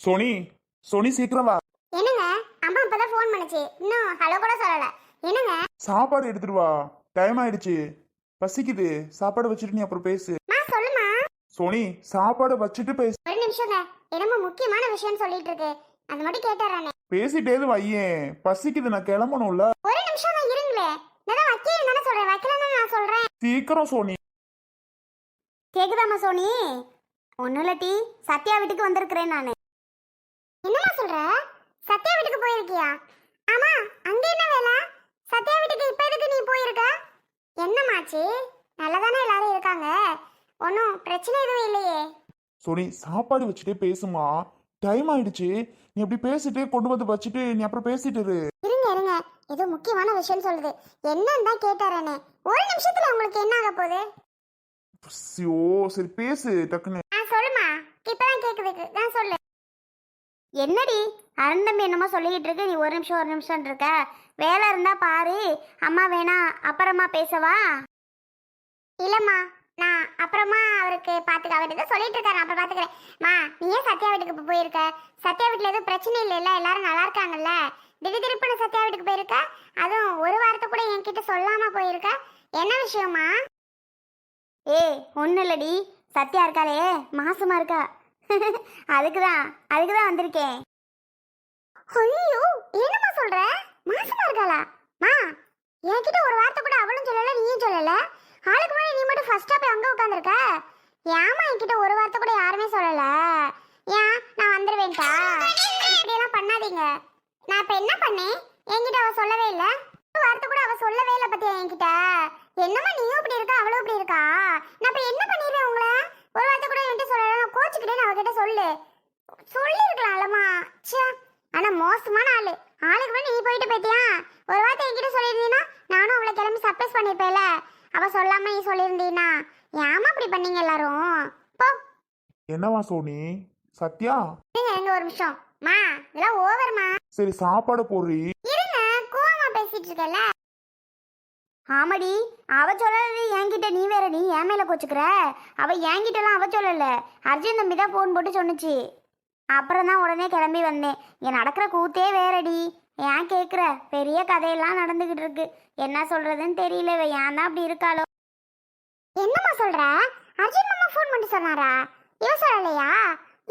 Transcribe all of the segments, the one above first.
Sony Sony சீக்கிரம் வா. என்னங்க? அம்மா இப்பதான் ஃபோன் பண்ணுச்சு. இன்னும் ஹலோ கூட சொல்லல. என்னங்க? சாப்பாடு எடுத்துட்டு வா. டைம் ஆயிடுச்சு. பசிக்குது. சாப்பாடு வச்சுட்டு நீ அப்புறம் பேசு. மா சொல்லுமா சோனி சாப்பாடு வச்சுட்டு பேசு. ஒரு நிமிஷங்க. என்னமோ முக்கியமான விஷயம் சொல்லிட்டு இருக்கு. அது மட்டும் கேட்டுறானே. பேசிட்டேது வையேன் பசிக்குது. நான் கிளம்பணும்ல. ஒரு நிமிஷம் தான் இருங்களே. நான் வைக்கிறேன் தானே சொல்றேன். வைக்கலன்னு நான் சொல்றேன். சீக்கிரம் சோனி. கேக்குதாம்மா சோனி? ஒன்றும் இல்ல டி. சத்யா வீட்டுக்கு வந்திருக்கிறேன் நான். என்னம்மா சொல்ற? சத்யா வீட்டுக்கு போயிருக்கியா? ஆமா அங்க என்ன வேலை? சத்யா வீட்டுக்கு இப்ப எதுக்கு நீ போயிருக்க? என்னமாச்சு நல்லதானே எல்லாரும் இருக்காங்க. ஒன்றும் பிரச்சனை எதுவும் இல்லையே. சோனி சாப்பாடு வச்சுட்டே பேசுமா டைம் ஆயிடுச்சு. நீ அப்படி பேசிட்டே கொண்டு வந்து வச்சுட்டு நீ அப்புறம் பேசிட்டு இரு. இருங்க இருங்க. ஏதோ முக்கியமான விஷயம் சொல்லுது. என்னன்னு தான் கேட்டாரனே ஒரு நிமிஷத்துல உங்களுக்கு என்ன ஆக போகுது? ஐயோ சரி பேசு டக்குன்னு. ஆ சொல்லுமா இப்பதான் கேக்குது நான் சொல்லு. என்னடி? அருந்தம்பி என்னமோ சொல்லிக்கிட்டு இருக்கு. நீ ஒரு நிமிஷம் ஒரு நிமிஷம் இருக்க வேலை இருந்தா பாரு. அம்மா வேணா அப்புறமா பேசவா? இல்லம்மா. நான் அப்புறமா அவருக்கு பாத்துக்க அவர்கிட்ட தான் சொல்லிட்டு இருக்காரு. அப்புறம் பாத்துக்கிறேன். மா நீ ஏன் சத்யா வீட்டுக்கு போயிருக்க? சத்யா வீட்டுல எதுவும் பிரச்சனை இல்லைல்ல எல்லாரும் நல்லா இருக்காங்கல்ல? திடீர் திருப்புன்னு சத்யா வீட்டுக்கு போயிருக்க? அதுவும் ஒரு வாரத்தை கூட என்கிட்ட சொல்லாம போயிருக்க? என்ன விஷயமா ஏ ஒன்றும் இல்லடி. சத்யா இருக்காளே. மாசமா இருக்கா. அதுக்கு தான் அதுக்கு தான் வந்திருக்கேன். ஐயோ என்னம்மா சொல்ற? மாசமா இருக்காளா? மா என்கிட்ட ஒரு வார்த்தை கூட அவளும் சொல்லல நீயும் சொல்லல. ஆளுக்கு முன்னாடி நீ மட்டும் ஃபர்ஸ்டா போய் அங்க உட்காந்துருக்க ஏமா என்கிட்ட ஒரு வார்த்தை கூட யாருமே சொல்லல? ஏன் நான் வந்துருவேன்டா இப்படியெல்லாம் பண்ணாதீங்க. நான் இப்ப என்ன பண்ணேன்? என்கிட்ட அவ சொல்லவே இல்ல. ஒரு வார்த்தை கூட அவ சொல்லவே இல்ல பத்தியா என்கிட்ட? என்னம்மா நீயும் இப்படி இருக்கா அவளும் இப்படி இருக்கா? நான் இப்ப என்ன பண்ணிடுறேன் உங்களை? ஒரு வார்த்தை கூட என்கிட்ட சொல்லல. நான் கோச்சுக்கிட்டேன். அவகிட்ட சொல்லு. சொல்லிருக்கலாம்லம்மா ச்சே. ஆனா மோசமான ஆளு. ஆளுக்கு முன்னாடி நீ போயிட்டு போயிட்டியா ஒரு வார்த்தை என்கிட்ட சொல்லியிருந்தீன்னா நானும் அவளை கிளம்பி சர்ப்ரைஸ் பண்ணிருப்பேல அவ சொல்லாம நீ சொல்லியிருந்தீன்னா. ஏமா இப்படி பண்ணீங்க எல்லாரும்? போ. என்னவா சோனி? சத்யா? இருங்க இருங்க ஒரு நிமிஷம். மா இதெல்லாம் ஓவர்மா சரி சாப்பாடு போடுறி. இருங்க கோவமா பேசிட்டு இருக்கல ஆமாடி அவ சொல்லல என்கிட்ட நீ வேற நீ என் மேல கோச்சுக்கிற. அவ என்கிட்டலாம் அவ சொல்லல. அர்ஜுன் தம்பி தான் ஃபோன் போட்டு சொன்னுச்சு. அப்புறம் தான் உடனே கிளம்பி வந்தேன். என் நடக்கிற கூத்தே வேறடி. ஏன் கேட்குற பெரிய கதையெல்லாம் நடந்துகிட்டு இருக்கு. என்ன சொல்றதுன்னு தெரியல. இவ ஏன் தான் அப்படி இருக்காளோ? என்னம்மா சொல்ற? அர்ஜுன் மாமா ஃபோன் பண்ணி சொன்னாரா? இவ சொல்லலையா?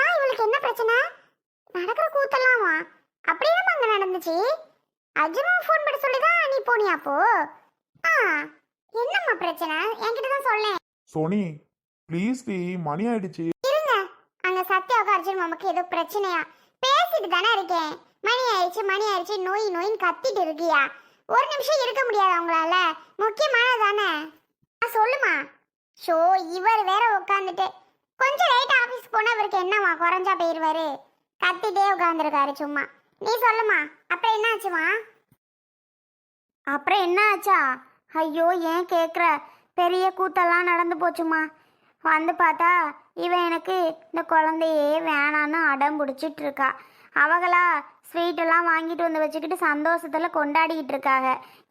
ஏன் இவளுக்கு என்ன பிரச்சனை? நடக்கிற கூத்தெல்லாம் அப்படி என்னம்மா அங்க நடந்துச்சு? அர்ஜுன் மாமா ஃபோன் பண்ணி சொல்லி தான் நீ போனியா அப்போ? ஆ என்னம்மா பிரச்சனை? என்கிட்ட தான் சொல்லேன் சோனி ப்ளீஸ் டி மணி ஆயிடுச்சு. இருங்க. அங்க சத்யாவுக்கு அர்ஜுன் மாமாக்கு ஏதோ பிரச்சனையா? பேசிட்டு தானே இருக்கேன். மணி ஆயிடுச்சு மணி ஆயிடுச்சு நோய் நோயின்னு கத்திட்டு இருக்கியா? ஒரு நிமிஷம் இருக்க முடியாது அவங்களால. முக்கியமானது தானே சொல்லுமா. ஷோ இவர் வேற உட்காந்துட்டு கொஞ்சம் லேட் ஆபீஸ் போனா இவருக்கு என்னவா குறைஞ்சா போயிருவாரு? கத்திட்டே உட்காந்துருக்காரு சும்மா. நீ சொல்லுமா. அப்புறம் என்ன ஆச்சுமா அப்புறம் என்ன ஆச்சா ஐயோ ஏன் கேட்குற பெரிய கூத்தெல்லாம் நடந்து போச்சுமா. வந்து பார்த்தா இவன் எனக்கு இந்த குழந்தையே வேணான்னு அடம் பிடிச்சிட்டு இருக்கா. அவங்களா ஸ்வீட்டெல்லாம் வாங்கிட்டு வந்து வச்சுக்கிட்டு சந்தோஷத்தில் கொண்டாடிக்கிட்டு இருக்காங்க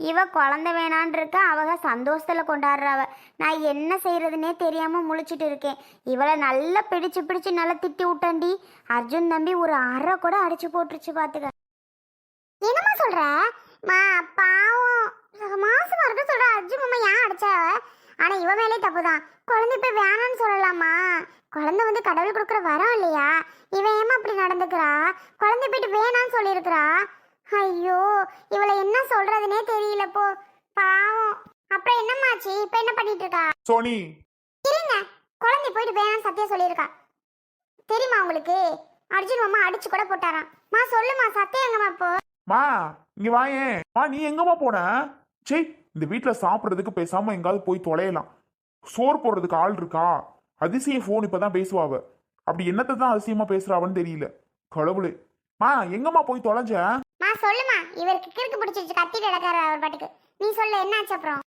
இவ குழந்தை வேணான் இருக்கா அவங்க சந்தோஷத்தில் கொண்டாடுறாவ நான் என்ன செய்யறதுனே தெரியாமல் முழிச்சிட்டு இருக்கேன். இவளை நல்லா பிடிச்சு பிடிச்சு நல்லா திட்டி விட்டண்டி அர்ஜுன் தம்பி ஒரு அரை கூட அடிச்சு போட்டுருச்சு பார்த்துக்க என்னம்மா சொல்கிறேன் மா பாவம். அர்ஜுன் மாமா ஏன் அடிச்சாவ ஆனா இவ மேலே தப்புதான். குழந்தை போய் வேணாம்னு சொல்லலாமா? குழந்தை வந்து கடவுள் கொடுக்குற வரம் இல்லையா? இவன் ஏமா அப்படி நடந்துக்கிறா? குழந்தை போயிட்டு வேணாம்னு சொல்லியிருக்கிறா? ஐயோ இவளை என்ன சொல்றதுனே தெரியல போ. பாவம். அப்புறம் என்னம்மாச்சு இப்ப என்ன பண்ணிட்டு இருக்கா? சோனி. இருங்க குழந்தை போயிட்டு வேணாம்னு சத்தியா சொல்லியிருக்கா. தெரியுமா உங்களுக்கு? அர்ஜுன் மாமா அடிச்சு கூட போட்டாராம். மா சொல்லுமா சத்தியம் எங்கம்மா இப்போ? மா இங்க வாயேன் மா நீ எங்கம்மா போன? சே இந்த வீட்டில் சாப்பிட்றதுக்கு பேசாமல் எங்காவது போய் தொலையலாம். சோறு போடுறதுக்கு ஆள் இருக்கா? அதிசயம் ஃபோன் இப்போ தான் பேசுவாவ. அப்படி என்னத்தை தான் அதிசயமாக பேசுகிறாவன்னு தெரியல. கடவுளே. மா எங்கம்மா போய் தொலைஞ்ச? மா சொல்லுமா. இவருக்கு கிறுக்கு பிடிச்சிருச்சு. கத்தி கிடக்காரு அவர் பாட்டுக்கு. நீ சொல்லு என்னாச்சு அப்புறம்?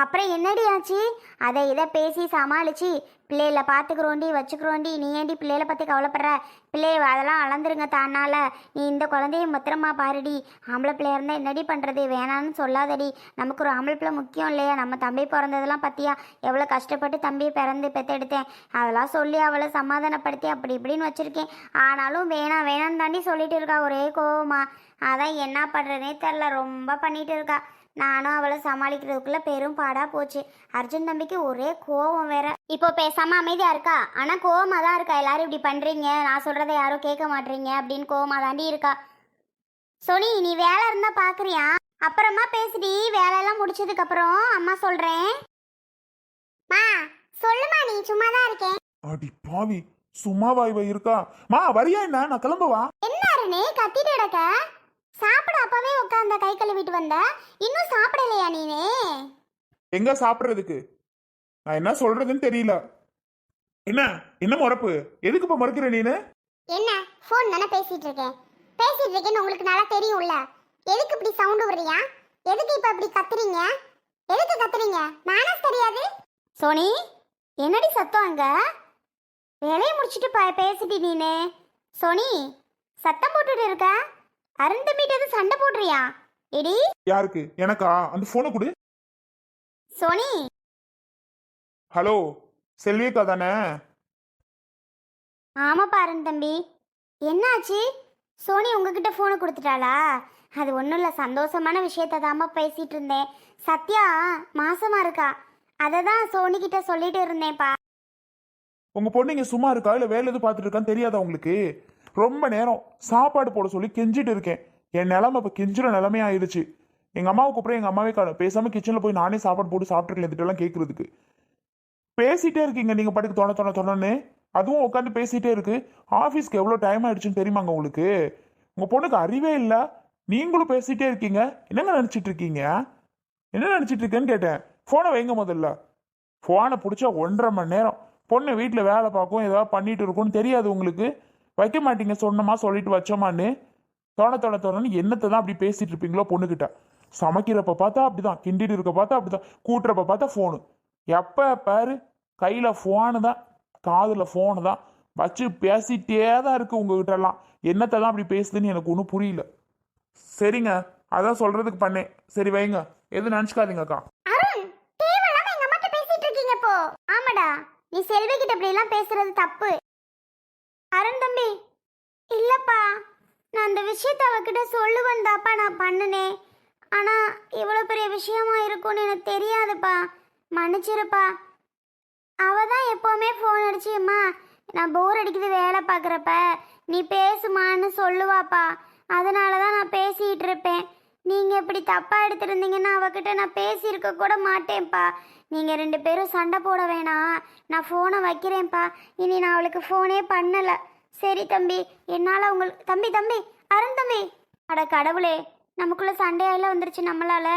அப்புறம் என்னடி ஆச்சு? அதை இதை பேசி சமாளிச்சு பிள்ளைகளை பார்த்துக்கிறோண்டி வச்சுக்கிறோண்டி நீ ஏண்டி பிள்ளைகளை பற்றி கவலைப்படுற? பிள்ளைய அதெல்லாம் அளந்துருங்க தானால நீ இந்த குழந்தைய பத்திரமா பாருடி. ஆம்பளை பிள்ளையா இருந்தால் என்னடி பண்ணுறது வேணான்னு சொல்லாதடி. நமக்கு ஒரு ஆம்பளை பிள்ளை முக்கியம் இல்லையா? நம்ம தம்பி பிறந்ததெல்லாம் பற்றியா எவ்வளோ கஷ்டப்பட்டு தம்பியை பிறந்து பெற்றெடுத்தேன் அதெல்லாம் சொல்லி அவளை சமாதானப்படுத்தி அப்படி இப்படின்னு வச்சுருக்கேன். ஆனாலும் வேணாம் வேணான்னு தாண்டி சொல்லிட்டு இருக்கா. ஒரே கோவமா. அதான் என்ன பண்ணுறதுனே தெரில ரொம்ப பண்ணிட்டு இருக்கா. நானும் அவளை சமாளிக்கிறதுக்குள்ள பெரும் பாடா போச்சு. அர்ஜுன் தம்பிக்கு ஒரே கோவம் வேற. இப்போ பேசாம அமைதியா இருக்கா? ஆனா கோவமா தான் இருக்கா? எல்லாரும் இப்படி பண்றீங்க. நான் சொல்றதை யாரும் கேட்க மாட்டீங்க அப்படின்னு கோவமா தாண்டி இருக்கா. சோனி நீ வேலை இருந்தா பாக்குறியா? அப்புறமா பேசுடி. வேலையெல்லாம் முடிச்சதுக்கு அப்புறம் அம்மா சொல்றேன். மா சொல்லுமா நீ சும்மா தான் இருக்கேன் அடி பாவி சும்மாவா இவ இருக்கா? மா வரியா என்ன? நான் கிளம்பவா? என்ன அருணே கத்திட்டு கிடக்க? சாப்பிட அப்பவே உட்காந்த கை கழுவிட்டு வந்த. இன்னும் சாப்பிடலையா நீனே? எங்க சாப்பிடுறதுக்கு? நான் என்ன சொல்றதுன்னு தெரியல. என்ன? என்ன முறப்பு? எதுக்கு இப்ப மறுக்கிற நீனு? என்ன? ஃபோன் தானே பேசிட்டு இருக்கேன். பேசிட்டு இருக்கேன்னு உங்களுக்கு நல்லா தெரியும்ல. எதுக்கு இப்படி சவுண்ட் விடுறியா? எதுக்கு இப்ப இப்படி கத்துறீங்க? எதுக்கு கத்துறீங்க? மேனஸ் தெரியாது? சோனி என்னடி சத்தம் அங்க? வேலையை முடிச்சிட்டு ப பேசிட்டு நீனு. சோனி சத்தம் போட்டுட்டு இருக்க. அருந்த மீட்டது சண்டை போடுறியா? எடி. யாருக்கு? எனக்கா? அந்த போனை கொடு. சோனி. ஹலோ செல்வியக்கா தானே? ஆமாப்பா அருண் தம்பி என்னாச்சு? சோனி உங்ககிட்ட ஃபோனை கொடுத்துட்டாளா? அது ஒன்றும் இல்லை சந்தோஷமான விஷயத்த தாம்மா பேசிட்டு இருந்தேன். சத்யா மாசமா இருக்கா? அதை தான் சோனி கிட்ட சொல்லிட்டு இருந்தேன்ப்பா. உங்க பொண்ணு இங்க சும்மா இருக்கா? இல்ல வேலை எதுவும் பார்த்துட்டு இருக்கான்னு தெரியாதா உங்களுக்கு? ரொம்ப நேரம் சாப்பாடு போட சொல்லி கெஞ்சிட்டு இருக்கேன். என் நிலமை இப்போ கெஞ்சுற நிலமே ஆயிடுச்சு. எங்கள் அம்மாவுக்கு அப்புறம் எங்கள் அம்மாவே கா- பேசாமல் கிச்சனில் போய் நானே சாப்பாடு போட்டு சாப்பிட்ருக்கேன் கேட்குறதுக்கு கேட்கறதுக்கு பேசிட்டே இருக்கீங்க நீங்கள் படிக்க தொண தொண தொணன்னு. அதுவும் உட்காந்து பேசிகிட்டே இருக்கு. ஆஃபீஸ்க்கு எவ்வளோ டைம் ஆயிடுச்சுன்னு தெரியுமாங்க உங்களுக்கு? உங்கள் பொண்ணுக்கு அறிவே இல்லை. நீங்களும் பேசிகிட்டே இருக்கீங்க. என்னங்க நினச்சிட்டு இருக்கீங்க? என்ன நினச்சிட்டு இருக்கேன்னு கேட்டேன். ஃபோனை வைங்க முதல்ல. ஃபோனை பிடிச்சா ஒன்றரை மணி நேரம். பொண்ணு வீட்டில் வேலை பார்க்கும் ஏதாவது பண்ணிட்டு இருக்கும்னு தெரியாது உங்களுக்கு. வைக்க மாட்டீங்க சொன்னமா சொல்லிட்டு வச்சோமான்னு தோண தோண தொணன்னு என்னத்தை தான் அப்படி பேசிட்டு இருப்பீங்களோ பொண்ணுக்கிட்ட சமைக்கிறப்ப பார்த்தா அப்படிதான் கிண்டிட்டு இருக்க பார்த்தா அப்படிதான் கூட்டுறப்ப பார்த்தா ஃபோனு எப்போ பாரு கையில் ஃபோனு தான் காதில் ஃபோனு தான் வச்சு பேசிட்டே தான் இருக்கு உங்ககிட்டலாம். என்னத்தை தான் அப்படி பேசுதுன்னு எனக்கு ஒன்றும் புரியல. சரிங்க அதான் சொல்றதுக்கு பண்ணேன். சரி வைங்க. எதுவும் நினச்சிக்காதீங்கக்கா பேசிட்டு இருக்கீங்க ஆமாடா நீ செல்வி கிட்ட இப்படி எல்லாம் பேசுறது தப்பு அருண் தம்பி இல்லப்பா நான் அந்த விஷயத்த அவகிட்ட சொல்லுவேன் தாப்பா நான் பண்ணுனேன் ஆனா இவ்வளோ பெரிய விஷயமா இருக்கும்னு எனக்கு தெரியாதுப்பா. மன்னிச்சிருப்பா. அவ தான் எப்போவுமே ஃபோன் அடிச்சியம்மா நான் போர் அடிக்குது வேலை பார்க்குறப்ப. நீ பேசுமான்னு சொல்லுவாப்பா. அதனால தான் நான் பேசிகிட்டு இருப்பேன். நீங்கள் இப்படி தப்பாக எடுத்துருந்தீங்கன்னா அவகிட்ட நான் பேசியிருக்க கூட மாட்டேன்ப்பா. நீங்கள் ரெண்டு பேரும் சண்டை போட வேணாம். நான் ஃபோனை வைக்கிறேன்ப்பா. இனி நான் அவளுக்கு ஃபோனே பண்ணலை. சரி தம்பி. என்னால் உங்களுக்கு தம்பி தம்பி. அருந்தமே. அட கடவுளே நமக்குள்ள சண்டையெல்லாம் வந்துருச்சு நம்மளால.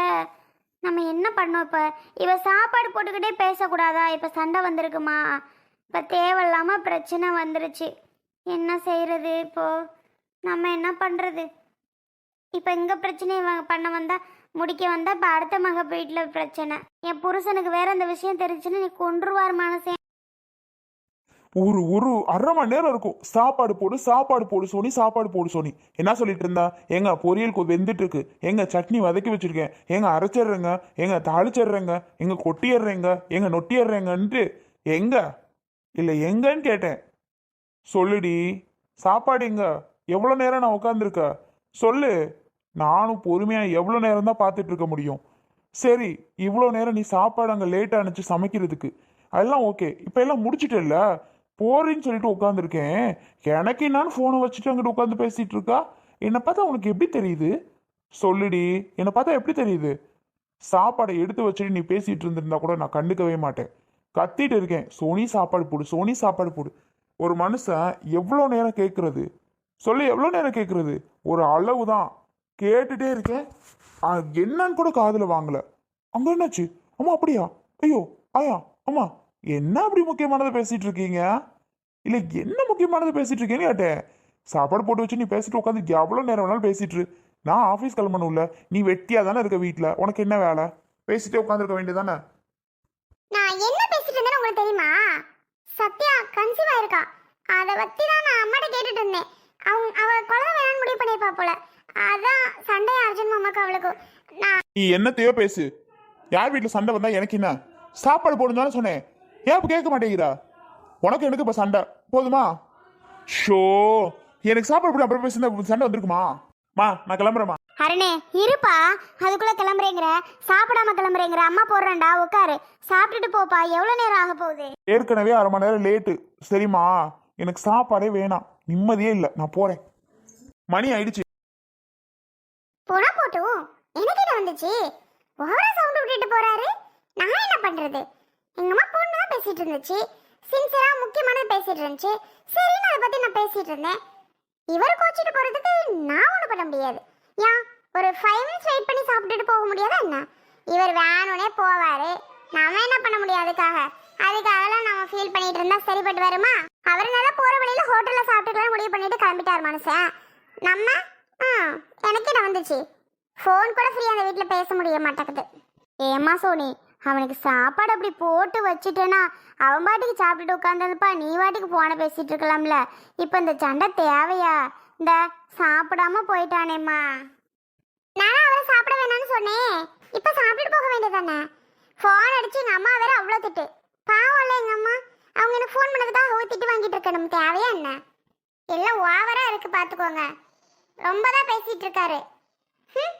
நம்ம என்ன பண்ணோம் இப்போ? இவ சாப்பாடு போட்டுக்கிட்டே பேசக்கூடாதா? இப்போ சண்டை வந்திருக்குமா? இப்போ தேவையில்லாமல் பிரச்சனை வந்துருச்சு. என்ன செய்கிறது இப்போ? நம்ம என்ன பண்ணுறது இப்போ இங்கே பிரச்சனையை வ- பண்ண வந்தால் முடிக்க வந்தால் இப்போ அடுத்த மக வீட்டில் பிரச்சனை. என் புருஷனுக்கு வேற அந்த விஷயம் தெரிஞ்சுன்னு நீ கொன்றுவார் மனசே. ஒரு ஒரு அரை மணி நேரம் இருக்கும். சாப்பாடு போடு சாப்பாடு போடு சோனி சாப்பாடு போடு சோனி. என்ன சொல்லிட்டு இருந்தா? எங்க பொரியல் வெந்துட்டு இருக்கு எங்க சட்னி வதக்கி வச்சிருக்கேன். எங்க அரைச்சிடுறேங்க. எங்க தாளிச்சிடுறேங்க. எங்க கொட்டிடுறேங்க. எங்க நொட்டிடுறேங்கன்ட்டு. எங்க? இல்லை எங்கன்னு கேட்டேன். சொல்லுடி. சாப்பாடு எங்க? எவ்வளோ நேரம் நான் உட்காந்துருக்க சொல்லு. நானும் பொறுமையாக எவ்வளோ நேரம் தான் பார்த்துட்டு இருக்க முடியும். சரி இவ்வளோ நேரம் நீ சாப்பாடு அங்கே லேட்டாக அனுப்பிச்சு சமைக்கிறதுக்கு. அதெல்லாம் ஓகே இப்போ எல்லாம் முடிச்சிட்டல போறேன்னு சொல்லிட்டு உட்காந்துருக்கேன் எனக்கு என்னான்னு ஃபோனை வச்சுட்டு அங்கிட்டு உட்காந்து பேசிட்டு இருக்கா? என்னை பார்த்தா உனக்கு எப்படி தெரியுது? சொல்லுடி என்னை பார்த்தா எப்படி தெரியுது? சாப்பாடை எடுத்து வச்சுட்டு நீ பேசிட்டு இருந்திருந்தா கூட நான் கண்டுக்கவே மாட்டேன். கத்திட்டு இருக்கேன். சோனி சாப்பாடு போடு சோனி சாப்பாடு போடு. ஒரு மனுஷன் எவ்வளோ நேரம் கேட்கறது சொல்லு எவ்வளோ நேரம் கேட்குறது ஒரு அளவு தான் கேட்டுட்டே இருக்கேன். என்னன்னு கூட காதில் வாங்கலை. அங்கே என்னாச்சு? அம்மா அப்படியா? ஐயோ ஆயா அம்மா. என்ன அப்படி முக்கியமானதை பேசிட்டு இருக்கீங்க? இல்லை என்ன முக்கியமானதை பேசிட்டு இருக்கேன்னு கேட்டேன். சாப்பாடு போட்டு வச்சு நீ பேசிட்டு உட்காந்து எவ்வளோ நேரம் வேணாலும் பேசிட்டு நான் ஆஃபீஸ் கிளம்பணும் கிளம்பணும்ல. நீ வெட்டியாக தானே இருக்க வீட்டில் உனக்கு என்ன வேலை? பேசிட்டே உட்காந்துருக்க வேண்டியதானே நான் என்ன பேசிட்டு இருந்தேன்னு உங்களுக்கு தெரியுமா? சத்யா கன்சீவ் ஆயிருக்கா. அதை பற்றி தான் நான் அம்மாட்ட கேட்டுட்டு இருந்தேன். அவங்க அவ குழந்தை வேணாம்னு முடிவு பண்ணியிருப்பா போல. அதான் சண்டை அர்ஜுன் மாமாக்கு அவளுக்கு நான் நீ என்னத்தையோ பேசு. யார் வீட்டில் சண்டை வந்தால் எனக்கு என்ன? சாப்பாடு போடுந்தாலும் சொன்னேன். ஏன் கேட்க மாட்டேங்கிறா? உனக்கு எனக்கு இப்போ சண்டை. போதுமா? ஷோ எனக்கு சாப்பாடு போட அப்புறம் பேசுனா சண்டை வந்திருக்குமா? மா நான் கிளம்புறேம்மா. அருணே இருப்பா. அதுக்குள்ள கிளம்புறேங்கிற. சாப்பிடாம கிளம்புறேங்கிற. அம்மா போடுறேன்டா உட்காரு. சாப்பிட்டுட்டு போப்பா. எவ்வளவு நேரம் ஆக போகுது? ஏற்கனவே அரை மணி நேரம் லேட்டு சரிம்மா. எனக்கு சாப்பாடே வேணாம். நிம்மதியே இல்லை. நான் போறேன். மணி ஆயிடுச்சு. போனா போட்டும் எனக்கு என்ன வந்துச்சு? ஓவரா சவுண்ட் விட்டுட்டு போறாரு. நான் என்ன பண்றது? எங்க அம்மா பொண்ணு தான் பேசிட்டு இருந்துச்சு. சின்சியரா முக்கியமானது பேசிட்டு இருந்துச்சு. சரி அதை பத்தி நான் பேசிட்டு இருந்தேன். இவர் கோச்சிட்டு போறதுக்கு நான் ஒன்றும் பண்ண முடியாது. ஏன்? ஒரு ஃபைவ் மினிட்ஸ் வெயிட் பண்ணி சாப்பிட்டுட்டு போக முடியாதா என்ன? இவர் வேணும்னே போவாரு. நாம என்ன பண்ண முடியும் அதுக்காக? அதுக்காகலாம் நம்ம ஃபீல் பண்ணிட்டு இருந்தா சரிப்பட்டு வருமா? அவர் நல்லா போற வழியில ஹோட்டல்ல சாப்பிட்டுக்கலாம் முடிவு பண்ணிட்டு கிளம்பிட்டார் மனுஷன். நம்ம ஆ எனக்கு என்ன வந்துச்சு. ஃபோன் கூட ஃப்ரீ அந்த வீட்டில் பேச முடிய மாட்டேங்குது. ஏம்மா சோனி? அவனுக்கு சாப்பாடு அப்படி போட்டு வச்சுட்டேன்னா அவன் பாட்டுக்கு சாப்பிட்டுட்டு உட்காந்துருப்பா நீ பாட்டுக்கு போன பேசிட்டு இருக்கலாம்ல. இப்போ இந்த சண்டை தேவையா? இந்த சாப்பிடாம போயிட்டானேம்மா. நானும் அவரை சாப்பிட வேணாம்னு சொன்னேன். இப்போ சாப்பிட்டுட்டு போக வேண்டியதானே ஃபோன் அடிச்சு எங்கள் அம்மா வேற அவ்வளோ திட்டு. பாவம்ல எங்கள் அம்மா. அவங்க எனக்கு ஃபோன் பண்ணதுக்காக அவ்வளோ திட்டு வாங்கிட்டு இருக்கணும். தேவையா என்ன? எல்லாம் ஓவராக இருக்கு பார்த்துக்கோங்க. ரொம்ப தான் பேசிகிட்டு இருக்காரு. ம்